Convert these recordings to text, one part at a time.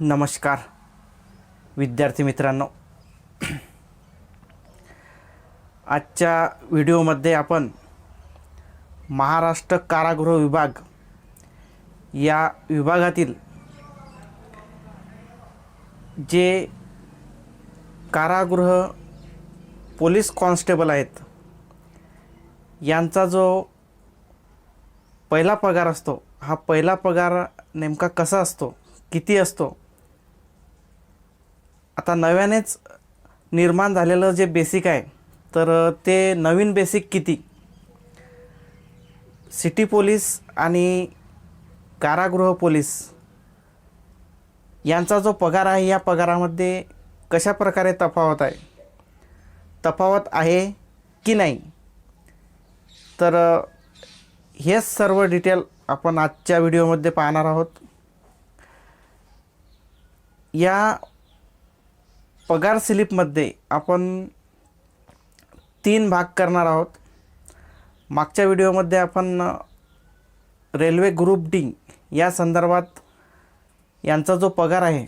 नमस्कार विद्यार्थी मित्रांनो. आजच्या व्हिडिओमध्ये आपण महाराष्ट्र कारागृह विभाग या विभागातील जे कारागृह पोलीस कॉन्स्टेबल आहेत यांचा जो पहिला पगार असतो हा पहिला पगार नेमका कसा असतो किती असतो आता नव्यानेच निर्माण झालेलं जे बेसिक आहे तर ते नवीन बेसिक किती? सिटी पोलीस आणि कारागृह पोलीस यांचा जो पगार आहे या पगारामध्ये कशा प्रकारे तफावत आहे? तफावत आहे की नाही? तर हेच सर्व डिटेल आपण आजच्या व्हिडिओमध्ये पाहणार आहोत. या पगार स्लिपमध्ये आपण तीन भाग करणार आहोत. मागच्या व्हिडिओमध्ये आपण रेल्वे ग्रुप डी या संदर्भात यांचा जो पगार आहे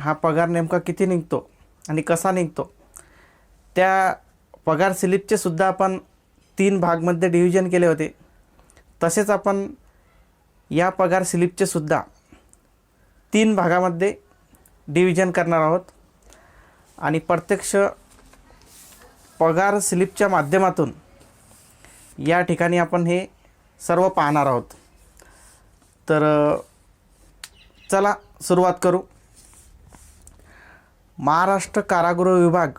हा पगार नेमका किती निघतो आणि कसा निघतो त्या पगार स्लिपचे सुद्धा आपण तीन भागमध्ये डिव्हिजन केले होते. तसेच आपण या पगार स्लिपचे सुद्धा तीन भागामध्ये डिव्हिजन करणार आहोत. आणि प्रत्यक्ष पगार स्लिपच्या माध्यमातून या ठिकाणी आपण हे सर्व पाहणार आहोत. तर चला सुरुवात करू. महाराष्ट्र कारागृह विभाग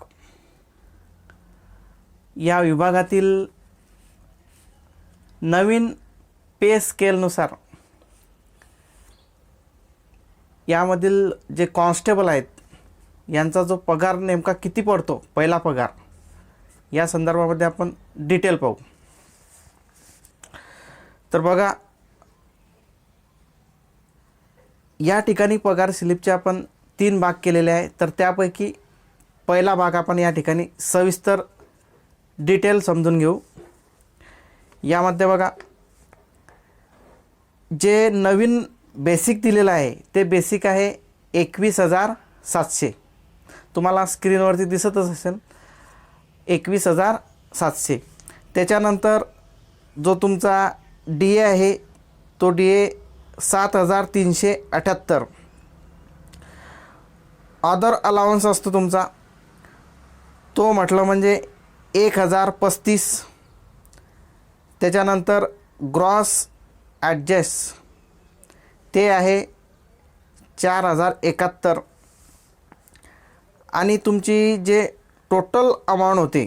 या विभागातील नवीन पे स्केलनुसार यामधील जे कॉन्स्टेबल आहेत यांचा जो पगार नेमका किती पडतो? पहिला पगार. या संदर्भामध्ये आपण डिटेल पाहू. तर बघा या ठिकाणी पगार स्लिपचे आपण तीन भाग केलेले आहे. तर त्यापैकी पहिला भाग आपण या ठिकाणी सविस्तर डिटेल समजून घेऊ. यामध्ये बघा जे नवीन बेसिक दिलेलं आहे ते बेसिक आहे एकवीस हजार सातशे. तुम्हाला स्क्रीनवरती दिसतच असेल. एकवीस हजार सातशे. त्याच्यानंतर जो तुमचा डी ए आहे तो डी ए सात हजार तीनशे अठ्याहत्तर. अदर अलाउन्स असतो तुमचा. तो म्हटलं म्हणजे एक हजार पस्तीस. त्याच्यानंतर ग्रॉस ॲडजस्ट ते आहे चार हजार एकाहत्तर. आणि तुमची जे टोटल अमाऊंट होती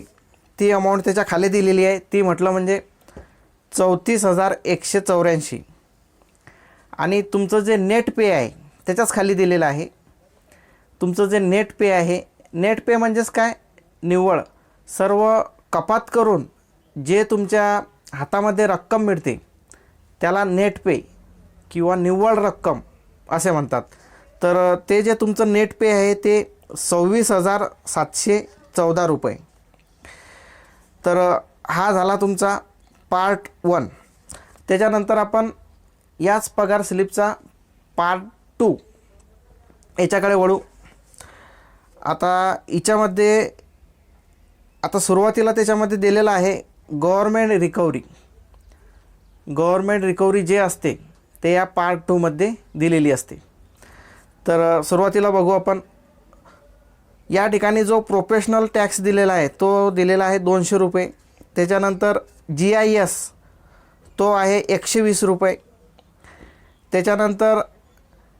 ती अमाऊंट त्याच्याखाली दिलेली आहे. ती म्हटलं म्हणजे चौतीस हजार एकशे चौऱ्याऐंशी. आणि तुमचं जे नेट पे आहे त्याच्याच खाली दिलेलं आहे. तुमचं जे नेट पे आहे नेट पे म्हणजेच काय? निव्वळ. सर्व कपात करून जे तुमच्या हातामध्ये रक्कम मिळते त्याला नेट पे किंवा निव्वळ रक्कम असे म्हणतात. तर ते जे तुमचं नेट पे आहे ते सव्वीस हजार सातशे चौदा रुपये. तर हा झाला तुमचा पार्ट वन त्याच्यानंतर आपण याच पगार स्लिपचा पार्ट टू याच्याकडे वळू. आता हिच्यामध्ये आता सुरुवातीला त्याच्यामध्ये दिलेलं आहे गव्हर्मेंट रिकव्हरी गव्हर्मेंट रिकव्हरी जे असते ते या पार्ट टूमध्ये दिलेली असते. तर सुरुवातीला बघू आपण. या ठिकाणी जो प्रोफेशनल टॅक्स दिलेला आहे तो दिलेला आहे दोनशे रुपये. त्याच्यानंतर जी आय एस तो आहे एकशे वीस रुपये. त्याच्यानंतर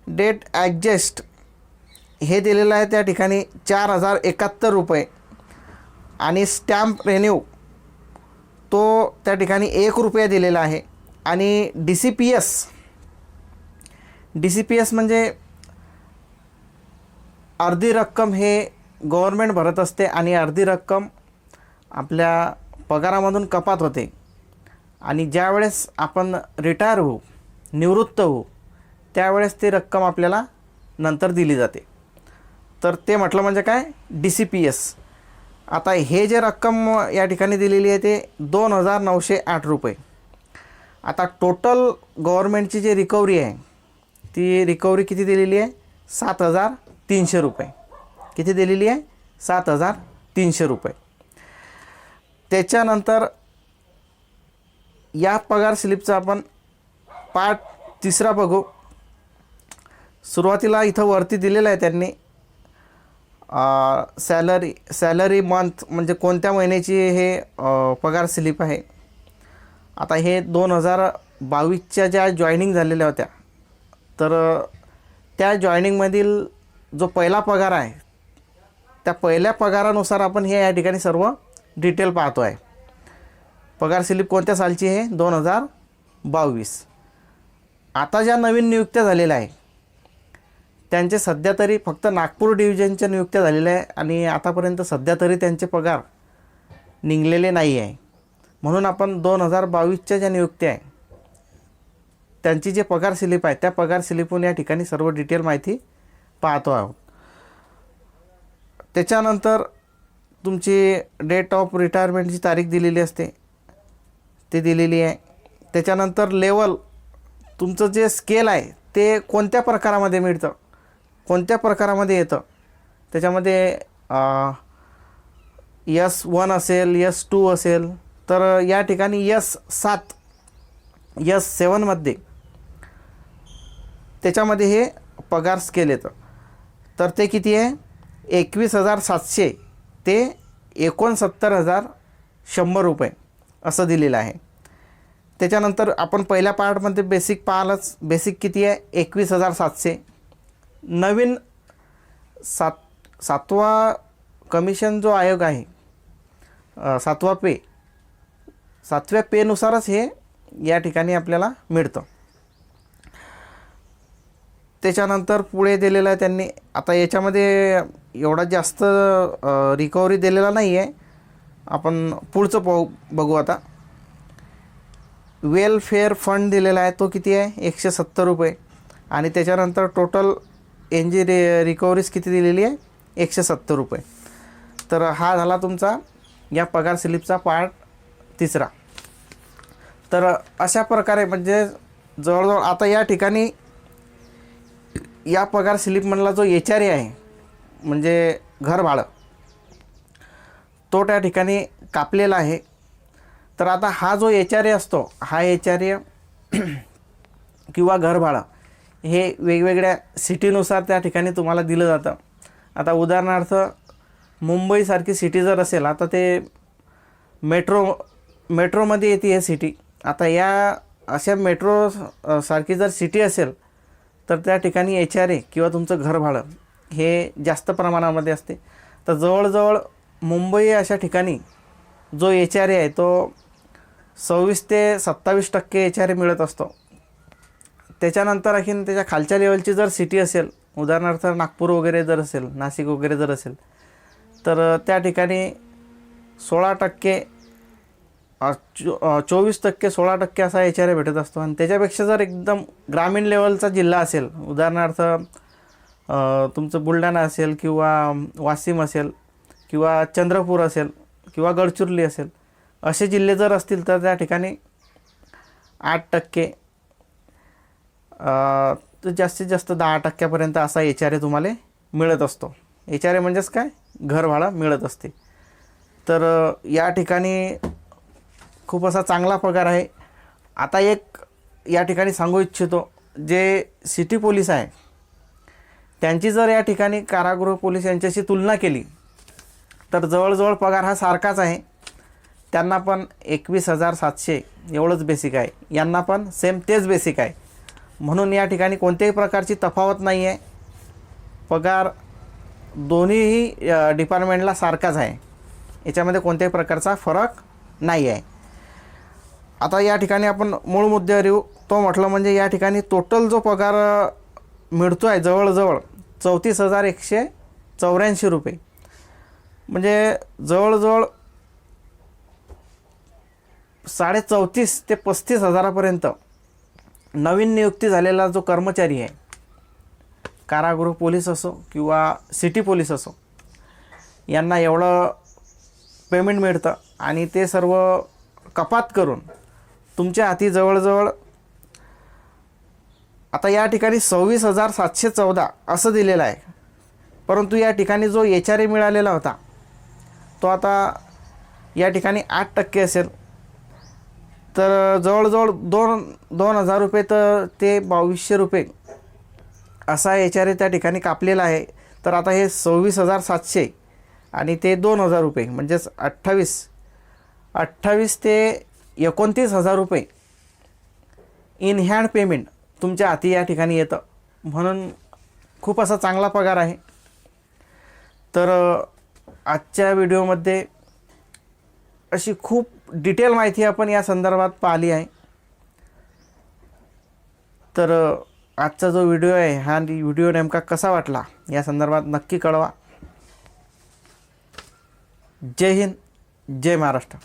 डेट ॲडजस्ट हे दिलेलं आहे त्या ठिकाणी चार हजार एकाहत्तर रुपये. आणि स्टॅम्प रेन्यू तो त्या ठिकाणी एक रुपया दिलेला आहे. आणि D C P S D C P S म्हणजे अर्धी रक्कम हे गव्हर्मेंट भरत असते आणि अर्धी रक्कम आपल्या पगारामधून कपात होते. आणि ज्यावेळेस आपण रिटायर होऊ निवृत्त होऊ त्यावेळेस ती रक्कम आपल्याला नंतर दिली जाते. तर ते म्हटलं म्हणजे काय? डी सी पी एस आता हे जे रक्कम या ठिकाणी दिलेली आहे ते दोन हजार नऊशे आठ रुपये. आता टोटल गव्हर्मेंटची जी रिकव्हरी आहे ती रिकव्हरी किती दिलेली आहे? सात हजार तीनशे रुपये. किती दिलेली आहे? सात हजार तीनशे रुपये. त्याच्यानंतर या पगार स्लिपचा आपण पार्ट तिसरा बघू. सुरुवातीला इथं वरती दिलेलं आहे त्यांनी सॅलरी सॅलरी मंथ म्हणजे कोणत्या महिन्याची हे पगार स्लिप आहे? आता हे दोन हजार बावीसच्या ज्या जॉईनिंग झालेल्या होत्या तर त्या जॉईनिंगमधील जो पहिला पगार आहे त्या पहिल्या पगारानुसार आपण हे या ठिकाणी सर्व डिटेल पाहतो आहे पगार स्लिप कोणत्या सालची आहे? दोन हजार बावीस. आता ज्या नवीन नियुक्त्या झालेल्या आहे त्यांचे सध्या तरी फक्त नागपूर डिव्हिजनच्या नियुक्त्या झालेल्या आहे आणि आतापर्यंत सध्या तरी त्यांचे पगार निघलेले नाही आहे. म्हणून आपण दोन हजार बावीसच्या ज्या नियुक्त्या आहे त्यांची जे पगार स्लिप आहे त्या पगार स्लिपहून या ठिकाणी सर्व डिटेल माहिती पाहतो आहोत. त्याच्यानंतर तुमची डेट ऑफ रिटायरमेंटची तारीख दिलेली असते ती दिलेली आहे. त्याच्यानंतर लेवल तुमचं जे स्केल आहे ते कोणत्या प्रकारामध्ये मिळतं? कोणत्या प्रकारामध्ये येतं? त्याच्यामध्ये यस वन असेल यस टू असेल तर या ठिकाणी यस सात यस सेवनमध्ये त्याच्यामध्ये हे पगार स्केल येतं. तर ते किती आहे? एकवीस हजार सातशे ते एकोणसत्तर हजार शंभर रुपये असं दिलेलं आहे. त्याच्यानंतर आपण पहिल्या पार्टमध्ये बेसिक पाहिलंच. बेसिक किती आहे? एकवीस हजार सातशे. नवीन सात सातवा कमिशन जो आयोग आहे सातवा पे सातव्या पेनुसारच हे या ठिकाणी आपल्याला मिळतं. त्याच्यानंतर पुढे दिलेलं आहे त्यांनी आता याच्यामध्ये एवढा जास्त रिकव्हरी दिलेला नाही आहे आपण पुढचं पाहू बघू आता. वेलफेअर फंड दिलेला आहे तो किती आहे? एकशे सत्तर रुपये. आणि त्याच्यानंतर टोटल एन जी रि रिकव्हरीज किती दिलेली आहे? एकशे सत्तर रुपये. तर हा झाला तुमचा या पगार स्लिपचा पार्ट तिसरा. तर अशा प्रकारे म्हणजे जवळजवळ आता या ठिकाणी या पगार स्लिपमधला जो एच आर ए आहे म्हणजे घर भाडं तो त्या ठिकाणी कापलेला आहे. तर आता हा जो एच आर ए असतो हा एच आर ए किंवा घर भाडं हे वेगवेगळ्या सिटीनुसार त्या ठिकाणी तुम्हाला दिलं जातं. आता उदाहरणार्थ मुंबईसारखी सिटी जर असेल आता ते मेट्रो मेट्रोमध्ये येते हे सिटी. आता या अशा मेट्रो सारखी जर सिटी असेल तर त्या ठिकाणी एच आर ए किंवा तुमचं घर भाडं हे जास्त प्रमाणामध्ये असते. तर जवळजवळ मुंबई अशा ठिकाणी जो एच आर ए आहे तो सव्वीस ते सत्तावीस टक्के एच आर ए मिळत असतो. त्याच्यानंतर आणखीन त्याच्या खालच्या लेवलची जर सिटी असेल उदाहरणार्थ नागपूर वगैरे जर असेल नाशिक वगैरे जर असेल तर त्या ठिकाणी सोळा टक्के चो चोवीस टक्के सोळा टक्के असा एच आर ए भेटत असतो. आणि त्याच्यापेक्षा जर एकदम ग्रामीण लेवलचा जिल्हा असेल उदाहरणार्थ तुमचं बुलढाणा असेल किंवा वाशिम असेल किंवा चंद्रपूर असेल किंवा गडचिरोली असेल असे जिल्हे जर असतील तर त्या ठिकाणी आठ टक्के तर जास्तीत जास्त दहा टक्क्यापर्यंत असा एच आर ए तुम्हाला मिळत असतो. एच आर ए म्हणजेच काय? घर भाडं मिळत असते. तर या ठिकाणी खूप असा चांगला पगार आहे. आता एक या ठिकाणी सांगू इच्छितो जे सिटी पोलीस आहे त्यांची जर या ठिकाणी कारागृह पोलीस यांच्याशी तुलना केली तर जवळजवळ पगार हा सारखाच आहे. त्यांना पण एकवीस हजार सातशे एवढंच बेसिक आहे. यांना पण सेम तेच बेसिक आहे. म्हणून या ठिकाणी कोणत्याही प्रकारची तफावत नाही आहे पगार दोन्हीही डिपार्टमेंटला सारखाच आहे. याच्यामध्ये कोणत्याही प्रकारचा फरक नाही आहे आता या ठिकाणी आपण मूळ मुद्द्यावर येऊ तो म्हटलं म्हणजे या ठिकाणी टोटल जो पगार मिळतो आहे जवळजवळ चौतीस हजार एकशे चौऱ्याऐंशी रुपये. म्हणजे जवळजवळ साडे चौतीस ते पस्तीस हजारापर्यंत नवीन नियुक्ती झालेला जो कर्मचारी आहे कारागृह पोलीस असो किंवा सिटी पोलीस असो यांना एवढं पेमेंट मिळतं आणि ते सर्व कपात करून तुमच्या हाती जवळजवळ आता या ठिकाणी सव्वीस हजार सातशे चौदा असं दिलेलं आहे. परंतु या ठिकाणी जो एच आर ए मिळालेला होता तो आता या ठिकाणी आठ टक्के असेल. तर जवळजवळ दोन दोन हजार रुपये तर ते बावीसशे रुपये असा एच आर ए त्या ठिकाणी कापलेला आहे. तर आता हे सव्वीस हजार सातशे आणि ते दोन हजार रुपये म्हणजेच अठ्ठावीस अठ्ठावीस ते एकोणतीस हजार रुपये इन हँड पेमेंट तुमच्या हाती या ठिकाणी येतं. म्हणून खूप असा चांगला पगार आहे. तर आजच्या व्हिडिओमध्ये अशी खूप डिटेल माहिती आपण या संदर्भात पाहिली आहे. तर आजचा जो व्हिडिओ आहे हा व्हिडिओ नेमका कसा वाटला या संदर्भात नक्की कळवा. जय हिंद जय महाराष्ट्र.